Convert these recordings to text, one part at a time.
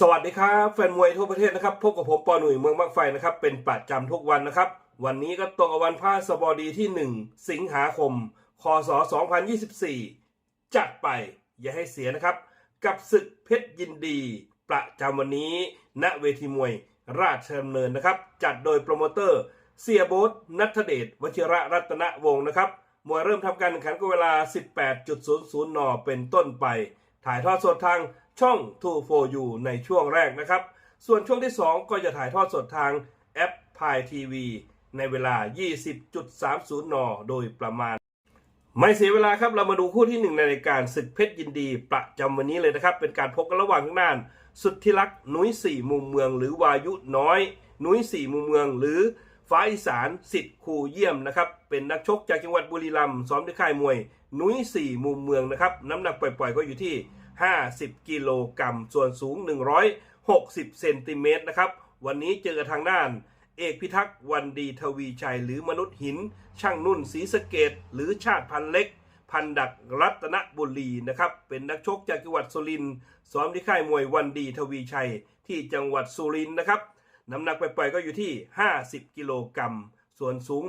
สวัสดีครับแฟนมวยทั่วประเทศนะครับพบกับผมปอหนุ่ยเมืองบางไฟนะครับเป็นประจำทุกวันนะครับ วันนี้ก็ตรงกับวันพฤหัสบดีที่ 1 สิงหาคมคศ2024 จัดไปอย่าให้เสียนะครับ กับศึกเพชรยินดี ประจำวันนี้ ณเวทีมวยราชดำเนินนะครับ จัดโดยโปรโมเตอร์เสียโบ๊ทนัทเดชวชิระรัตนวงศ์นะครับมวยเริ่มทำการแข่งขันก็เวลา 18.00 น เป็นต้นไป ถ่ายทอดสดทาง ช่อง2 4 u ในช่วงแรกนะครับ ส่วนช่วงที่ 2 ก็จะถ่ายทอดสดทางแอปพายทีวีในเวลา 20.30 น โดยประมาณ ไม่เสียเวลาครับ เรามาดูคู่ที่ 1 ในรายการศึกเพชรยินดีประจำวันนี้เลยนะครับ เป็นการพบกันระหว่างทางด้าน สุดที่รักนุ้ยสี่มุมเมือง หรือวายุน้อย นุ้ยสี่มุมเมือง หรือฟ้าอีสานสิทธิ์ครูเยี่ยมนะครับ เป็นนักชกจากจังหวัดบุรีรัมย์ซ้อมที่ค่ายมวย นุ้ยสี่มุมเมืองนะครับ น้ำหนักปล่อยๆก็อยู่ที่ 50 กิโลกรัม ส่วนสูง 160 เซนติเมตรนะครับ วันนี้เจอกับทางด้าน เอกพิทักษ์วันดีทวีชัย หรือมนุษย์หิน ช่างนุ่นศรีสะเกดหรือชาติพันเล็ก พันดักรัตนบุรีนะครับ เป็นนักชกจากจังหวัดสุรินทร์ซ้อมที่ค่ายมวยวันดีทวีชัย ที่จังหวัดสุรินทร์นะครับ น้ำหนักปล่อยๆก็อยู่ที่ 50 กิโลกรัม ส่วนสูง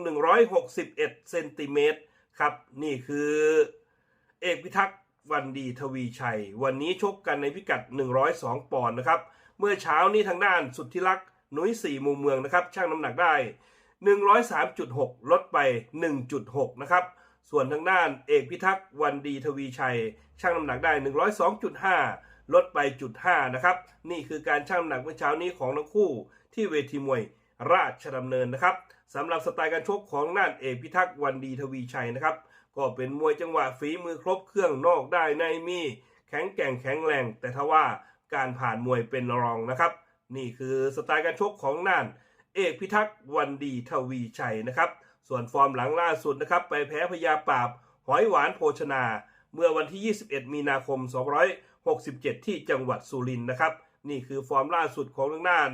161 เซนติเมตรครับ นี่คือ เอกพิทักษ์ วันดีทวีชัย วันนี้ชกกันในพิกัด 102 ปอนด์นะครับ เมื่อเช้านี้ทางด้านสุที่รักษ์นุ้ยสี่มุมเมืองนะครับช่างน้ำหนักได้ 103.6 ลดไป 1.6 นะครับ ส่วนทางด้านเอกพิทักษ์วันดีทวีชัยช่างน้ำหนักได้ 102.5 ลดไปจุด5นะครับ นี่คือการช่างน้ำหนักเมื่อเช้านี้ของทั้งคู่ที่เวทีมวยราชดำเนินนะครับ สำหรับสไตล์การชกของด้านเอกพิทักษ์วันดีทวีชัยนะครับ ก็เป็นมวยจังหวะฝีมือครบเครื่องนอกได้ในมีแข็งแกร่งแข็งแรง แต่ทว่าการผ่านมวยเป็นรองนะครับ นี่คือสไตล์การชกของน่าน เอกพิทักษ์วันดีทวีชัยนะครับ ส่วนฟอร์มหลังล่าสุดนะครับ ไปแพ้พยาปราบหอยหวานโภชนา เมื่อวันที่ 21 มีนาคม 267 ที่จังหวัดสุรินทร์นะครับ นี่คือฟอร์มล่าสุดของทางด้าน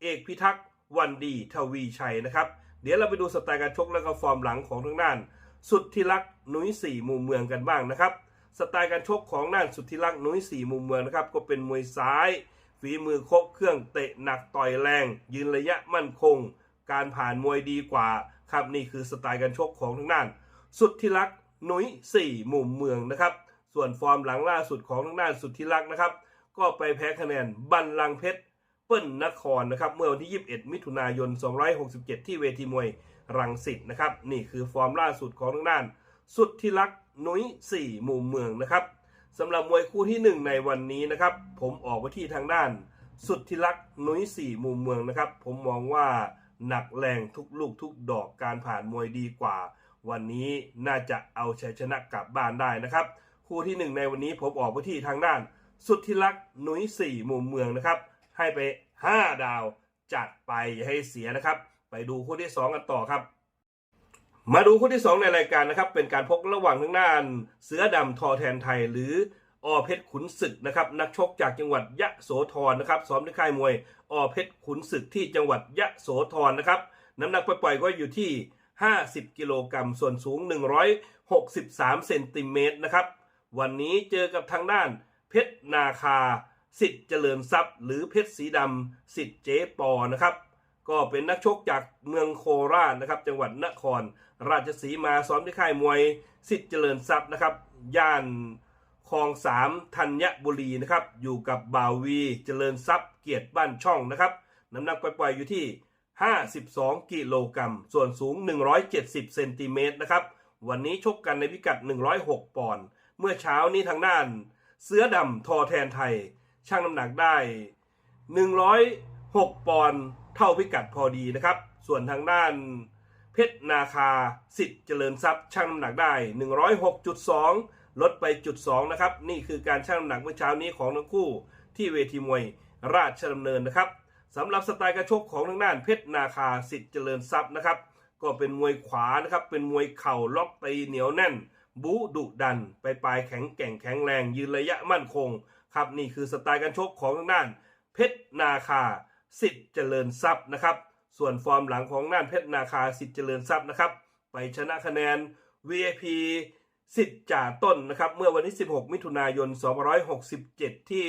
เอกพิทักษ์วันดีทวีชัยนะครับ เดี๋ยวเราไปดูสไตล์การชกแล้วก็ฟอร์มหลังของทางด้าน สุดที่รักนุ้ยสี่มุมเมืองกันบ้างนะครับ สไตล์การชกของน่านสุดที่รักนุ้ยสี่มุมเมืองนะครับก็เป็นมวยซ้าย ฝีมือครบเครื่องเตะหนักต่อยแรง ยืนระยะมั่นคง การผ่านมวยดีกว่าครับนี่คือสไตล์การชกของทางด้าน สุดที่รักนุ้ยสี่มุมเมืองนะครับ ส่วนฟอร์มหลังล่าสุดของทางด้านสุดที่รักนะครับ ก็ไปแพ้คะแนนบัลลังเพชร เปิ้ลนครนะครับเมื่อวันที่ 21 มิถุนายน 267 ที่เวทีมวยรังสิตนะครับนี่คือฟอร์มล่าสุดของทางด้าน สุดที่รักนุ้ยสี่มุมเมืองนะครับสำหรับมวยคู่ที่หนึ่งในวันนี้นะครับ ผมออกไปที่ทางด้าน สุดที่รักนุ้ยสี่มุมเมืองนะครับ ผมมองว่าหนักแรงทุกลูกทุกดอกการผ่านมวยดีกว่า วันนี้น่าจะเอาชัยชนะกลับบ้านได้นะครับ คู่ที่หนึ่งในวันนี้ผมออกไปที่ทางด้าน สุดที่รักนุ้ยสี่มุมเมืองนะครับ ให้ไป 5 ดาวจัดไปอย่าให้เสียนะครับ ไปดูคู่ที่ 2 กันต่อครับ มาดูคู่ที่ 2 ในรายการนะครับ เป็นการพบระหว่างทางด้าน เสือดำทอแทนไทยหรือออเพชรขุนศึกนะครับนักชกจากจังหวัดยะโสธรนะครับซ้อมที่ค่ายมวยอเพชรขุนศึกที่จังหวัดยะโสธรนะครับน้ำหนักปล่อยๆก็อยู่ที่ 50 กิโลกรัมส่วนสูง 163 เซนติเมตรนะครับ วันนี้เจอกับทางด้านเพชรนาคา สิทธิ์เจริญทรัพย์หรือเพชรสีดำสิทธิ์เจ๊ปอนะครับ ก็เป็นนักชกจากเมืองโคราชนะครับ จังหวัดนคร ราชสีมาซ้อมที่ค่ายมวยสิทธิ์เจริญทรัพย์นะครับ ย่านคลองสามธัญบุรีนะครับ อยู่กับบ่าววีเจริญทรัพย์เกียรติบ้านช่องนะครับ น้ำหนักปล่อยๆอยู่ที่ 52 กิโลกรัม ส่วนสูง 170 เซนติเมตรนะครับ วันนี้ชกกันในพิกัด 106 ปอนด์ เมื่อเช้านี้ทางด้าน เสือดำทอแทนไทย ช่างน้ำหนักได้ 106 ปอนด์เท่าพิกัดพอดีนะครับ ส่วนทางด้านเพชรนาคาสิทธิ์เจริญทรัพย์ช่างน้ำหนักได้ 106.2 ลดไปจุด2นะครับ นี่คือการช่างน้ำหนักเมื่อเช้านี้ของทั้งคู่ที่เวทีมวยราชดำเนินนะครับสำหรับสไตล์การชกของทางด้านเพชรนาคาสิทธิ์เจริญทรัพย์นะครับ ก็เป็นมวยขวานะครับ เป็นมวยเข่าล็อกตีเหนียวแน่น บูดุดัน ไปปลายแข็งแกร่งแข็งแรงยืนระยะมั่นคง ครับนี่คือสไตล์การชกของทางด้าน เพชรนาคาสิทธิ์เจริญทรัพย์นะครับ ส่วนฟอร์มหลังของด้านเพชรนาคาสิทธิ์เจริญทรัพย์นะครับ ไปชนะคะแนน VIP สิทธิ์จ่าต้นนะครับ เมื่อวันที่ 16 มิถุนายน 2567 ที่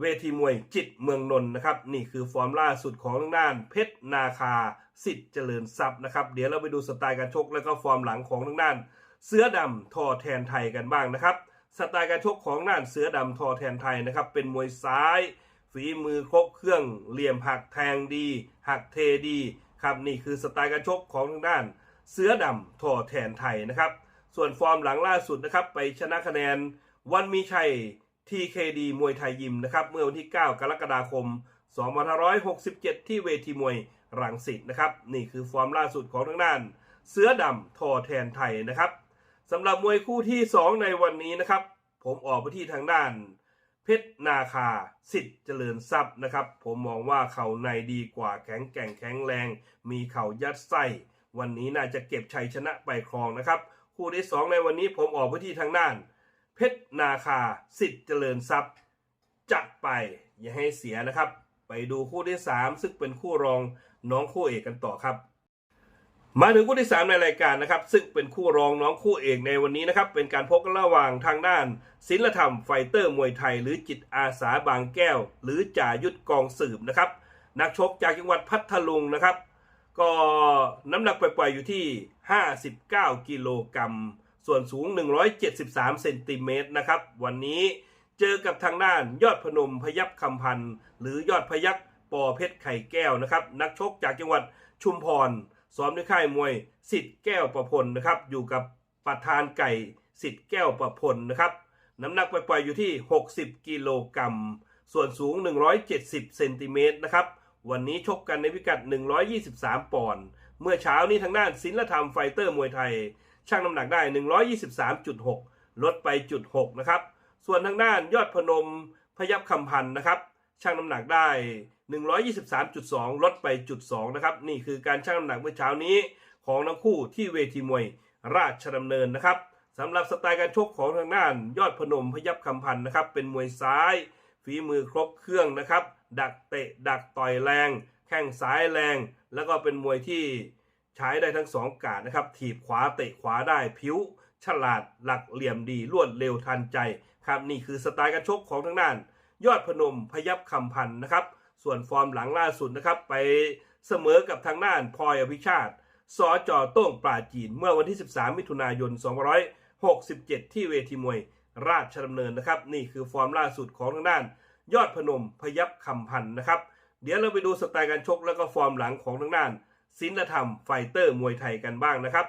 เวทีมวยจิตเมืองนนท์นะครับ นี่คือฟอร์มล่าสุดของทางด้าน เพชรนาคาสิทธิ์เจริญทรัพย์นะครับ เดี๋ยวเราไปดูสไตล์การชก แล้วก็ฟอร์มหลังของทางด้าน เสื้อดำทอแทนไทยกันบ้างนะครับ สไตล์การชกของด้านเสือดำทอแทนไทยนะครับ เป็นมวยซ้ายฝีมือครบเครื่องเหลี่ยมหักแทงดี หักเทดี ครับนี่คือสไตล์การชกของทางด้าน เสือดำทอแทนไทยนะครับ ส่วนฟอร์มหลังล่าสุดนะครับ ไปชนะคะแนนวันมีชัย TKD มวยไทยยิมนะครับ เมื่อวันที่ 9 กรกฎาคม 2567 ที่เวทีมวยรังสิตนะครับ นี่คือฟอร์มล่าสุดของทางด้าน เสือดำทอแทนไทยนะครับ สำหรับมวยคู่ที่ 2 ในวันนี้นะครับ ผมออกไปที่ทางด้าน เพชรนาคาสิทธิ์เจริญทรัพย์นะครับ ผมมองว่าเข่าในดีกว่าแข็งแกร่งแข็งแรง มีเข่ายัดไส้วันนี้น่าจะเก็บชัยชนะไปครองนะครับ คู่ที่ 2 ในวันนี้ผมออกไปที่ทางด้าน เพชรนาคาสิทธิ์เจริญทรัพย์จัดไปอย่าให้เสียนะครับ ไปดูคู่ที่ 3 ซึ่งเป็นคู่รองน้องคู่เอกกันต่อครับ มาถึงคู่ที่ 3 ในรายการนะครับ ซึ่งเป็นคู่รองน้องคู่เอกในวันนี้นะครับ เป็นการพบกันระหว่างทางด้าน ศิลธรรมไฟเตอร์มวยไทย หรือจิตอาสาบางแก้ว หรือจ่ายุทธกองสืบนะครับ นักชกจากจังหวัดพัทลุงนะครับ ก็น้ำหนักปล่อยๆอยู่ที่ 59 กิโลกรัม ส่วนสูง 173 เซนติเมตรนะครับ วันนี้เจอกับทางด้านยอดพนมพยับคำพันธ์หรือยอดพยักปอเพชรไข่แก้วนะครับ นักชกจากจังหวัดชุมพร ซ้อมในค่ายมวยสิทธิ์แก้วประพลนะครับอยู่กับประธานไก่สิทธิ์แก้วประพลนะครับน้ำหนักปล่อยๆอยู่ที่ 60 กิโลกรัม ส่วนสูง 170 เซนติเมตรนะครับ วันนี้ชกกันในพิกัด 123 ปอนด์ เมื่อเช้านี้ทางด้านศิลธรรมไฟเตอร์มวยไทยชั่งน้ำหนักได้ 123.6 ลดไปจุด6นะครับ ส่วนทางด้านยอดพนมพยับคำพันนะครับชั่งน้ำหนักได้ 123.2 ลดไปจุด2นะครับ นี่คือการชั่งน้ำหนักเมื่อเช้านี้ของทั้งคู่ที่เวทีมวยราชดำเนินนะครับสำหรับสไตล์การชกของทางด้านยอดพนมพยับคำพันธ์นะครับ เป็นมวยซ้าย ฝีมือครบเครื่องนะครับ ดักเตะดักต่อยแรง แข้งซ้ายแรง แล้วก็เป็นมวยที่ใช้ได้ทั้งสองกาดนะครับ ถีบขวาเตะขวาได้ผิว ฉลาดหลักเหลี่ยมดีรวดเร็วทันใจครับนี่คือสไตล์การชกของทางด้าน ยอดพนมพยับคำพันธ์นะครับ ส่วนฟอร์มหลังล่าสุดนะครับไปเสมอกับทางด้านพลอยอภิชาติสอจอโต้งปราจีน เมื่อวันที่ 13 มิถุนายน 2567 ที่เวทีมวย ราชดำเนินนะครับ นี่คือฟอร์มล่าสุดของทางด้าน ยอดพนมพยับคำพันธ์นะครับ เดี๋ยวเราไปดูสไตล์การชกแล้วก็ฟอร์มหลังของทางด้านศิลธรรมไฟเตอร์มวยไทยกันบ้างนะครับ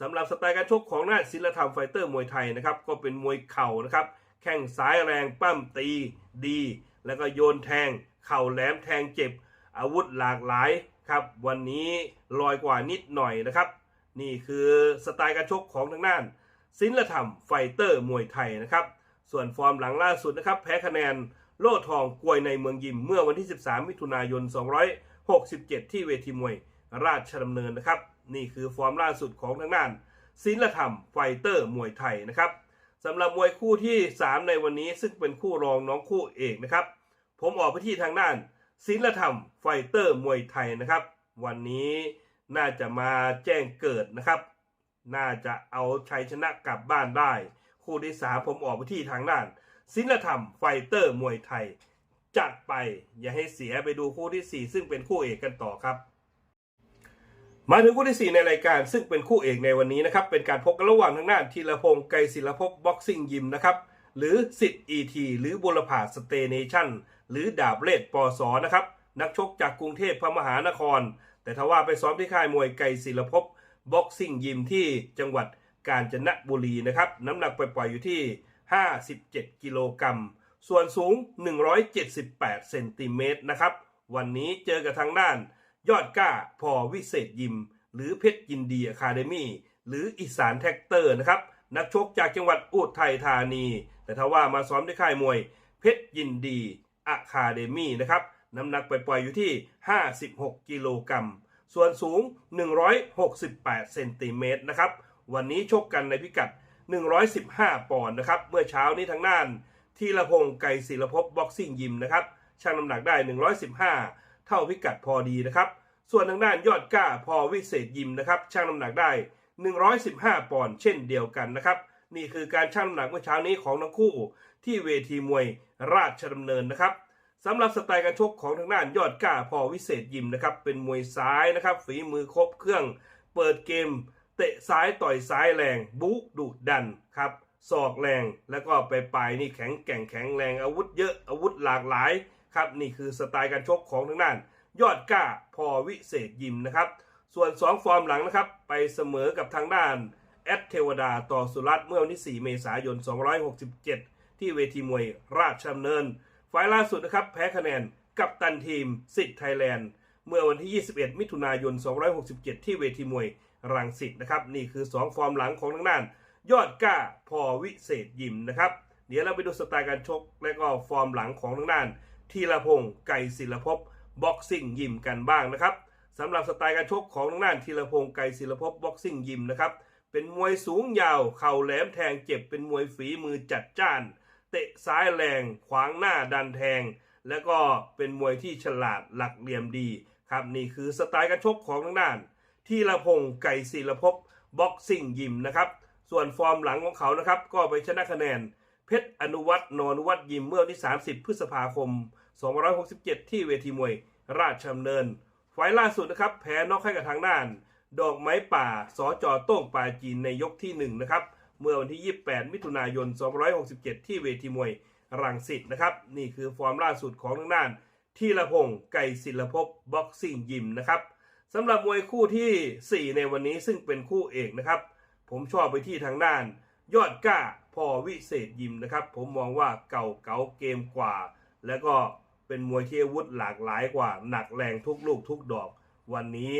สำหรับสไตล์การชกของด้านศิลธรรมไฟเตอร์มวยไทยนะครับก็เป็นมวยเข่านะครับแข้งซ้ายแรงปั้มตีดี แล้วก็โยนแทง เข่าแหลมแทงเจ็บ อาวุธหลากหลายครับ วันนี้ลอยกว่านิดหน่อยนะครับ นี่คือสไตล์การชกของทางด้าน ศิลธรรมไฟเตอร์มวยไทยนะครับ ส่วนฟอร์มหลังล่าสุดนะครับ แพ้คะแนนโล่ทองกลวยในเมืองยิมเมื่อวันที่ 13 มิถุนายน 267 ที่เวทีมวยราชดำเนินนะครับ นี่คือฟอร์มล่าสุดของทางด้านศิลธรรมไฟเตอร์มวยไทยนะครับสำหรับมวยคู่ที่ 3 ในวันนี้ซึ่งเป็นคู่รองน้องคู่เอกนะครับ ผมออกไปที่ทางด้านศิลธรรมไฟเตอร์มวยไทยนะครับ วันนี้น่าจะมาแจ้งเกิดนะครับ น่าจะเอาชัยชนะกลับบ้านได้ คู่ที่3ผมออกไปที่ทางด้านศิลธรรมไฟเตอร์มวยไทย จัดไปอย่าให้เสียไปดูคู่ที่ 4 ซึ่งเป็นคู่เอกกันต่อครับ มาถึงคู่ที่ 4 ในรายการซึ่งเป็นคู่เอกในวันนี้นะครับ เป็นการพบกันระหว่างทางด้านธีรพงศ์ไกรศิลภพบ็อกซิ่งยิมนะครับ หรือสิทธิ์อีทีหรือบุรพาสเตเนชั่น หรือดาบเลดปอสอนะครับนักชกจากกรุงเทพพระมหานคร แต่ทว่าไปซ้อมที่ค่ายมวยไกรศิลภพบ็อกซิ่งยิมที่จังหวัดกาญจนบุรีนะครับน้ำหนักปล่อยๆอยู่ที่ 57 กิโลกรัมส่วนสูง 178 เซนติเมตรนะครับวันนี้เจอกับทางด้าน ยอดก้าพอวิเศษยิม หรือเพชรยินดีอะคาเดมี่หรืออีสานแท็กเตอร์นะครับนักชกจากจังหวัดอุทัยธานี แต่ถ้าว่ามาซ้อมที่ค่ายมวยเพชรยินดี อะคาเดมี่นะครับน้ำหนักปล่อยๆอยู่ที่ 56 กิโลกรัม ส่วนสูง 168 เซนติเมตรนะครับ วันนี้ชกกันในพิกัด 115 ปอนด์นะครับ เมื่อเช้านี้ทางด้านทีละพงไกรศิลภพบ็อกซิ่งยิมนะครับชั่งน้ำหนักได้ 115 เท่าพิกัดพอดีนะครับ ส่วนทางด้านยอดก้าพอวิเศษยิมนะครับชั่งน้ำหนักได้ 115 ปอนด์เช่นเดียวกันนะครับ นี่คือการชั่งน้ำหนักเมื่อเช้านี้ของทั้งคู่ที่เวทีมวยราชดำเนินนะครับสำหรับสไตล์การชกของทางด้านยอดกล้าพอวิเศษยิมนะครับเป็นมวยซ้ายนะครับฝีมือครบเครื่อง เปิดเกม เตะซ้ายต่อยซ้ายแรง บุดุดันครับศอกแรงแล้วก็ไปปลายนี่แข็งแกร่งแข็งแรงอาวุธเยอะอาวุธหลากหลายครับนี่คือสไตล์การชกของทางด้าน ยอดกล้าพอวิเศษยิมนะครับ ส่วน 2 ฟอร์มหลังนะครับ ไปเสมอกับทางด้าน แอดเทวดาต่อสุรัตน์เมื่อวันที่ 4 เมษายน 267 ที่เวทีมวยราชดำเนินไฟล์ล่าสุดนะครับ แพ้คะแนนกับตันทีมสิทธิ์ไทยแลนด์ เมื่อวันที่ 21 มิถุนายน 267 ที่เวทีมวยรังสิตนะครับ นี่คือ 2 ฟอร์มหลังของทางด้าน ยอดก้าพอวิเศษยิมนะครับ เดี๋ยวเราไปดูสไตล์การชก และก็ฟอร์มหลังของทางด้านทีละพงศ์ไก่ศิลภพบ็อกซิ่งยิมกันบ้างนะครับสำหรับสไตล์การชกของทางด้านทีละพงศ์ไก่ศิลภพบ็อกซิ่งยิมนะครับ เป็นมวยสูงยาว เข่าแหลมแทงเจ็บ เป็นมวยฝีมือจัดจ้าน เตะซ้ายแรงขวางหน้าดันแทง แล้วก็เป็นมวยที่ฉลาดหลักเหลี่ยมดีครับนี่คือสไตล์การชกของทางด้าน ที่ละพงไก่ศิลภพบ็อกซิ่งยิมนะครับ ส่วนฟอร์มหลังของเขานะครับ ก็ไปชนะคะแนน เพชรอนุวัฒน์นอนุวัฒน์ยิมเมื่อวันที่ 30 พฤษภาคม 2567 ที่เวทีมวย ราชดำเนินไฟล์ล่าสุดนะครับ แพ้นอกให้กับทางด้าน ดอกไม้ป่าสอจอโต้งป่าจีนในยกที่ 1 นะครับ เมื่อวันที่ 28 มิถุนายน2567 ที่เวทีมวยรังสิตนะครับ นี่คือฟอร์มล่าสุดของทางด้านทีละพงศ์ไก่ศิลภพบ็อกซิ่งยิมนะครับสำหรับมวยคู่ที่ 4 ในวันนี้ซึ่งเป็นคู่เอกนะครับ ผมชอบไปที่ทางด้าน ยอดก้าพอวิเศษยิมนะครับ ผมมองว่าเก่าเก๋าเกมกว่า แล้วก็เป็นมวยที่อาวุธหลากหลายกว่า หนักแรงทุกลูกทุกดอก วันนี้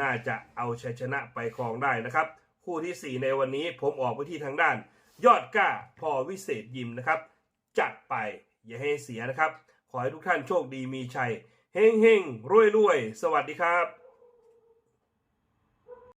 น่าจะเอาชัยชนะไปครองได้นะครับ คู่ที่ 4 ในวันนี้ผมออกไปที่ทางด้าน ยอดก้าพอวิเศษยิมนะครับ จัดไปอย่าให้เสียนะครับ ขอให้ทุกท่านโชคดีมีชัยเฮงเฮงรวยรวยสวัสดีครับ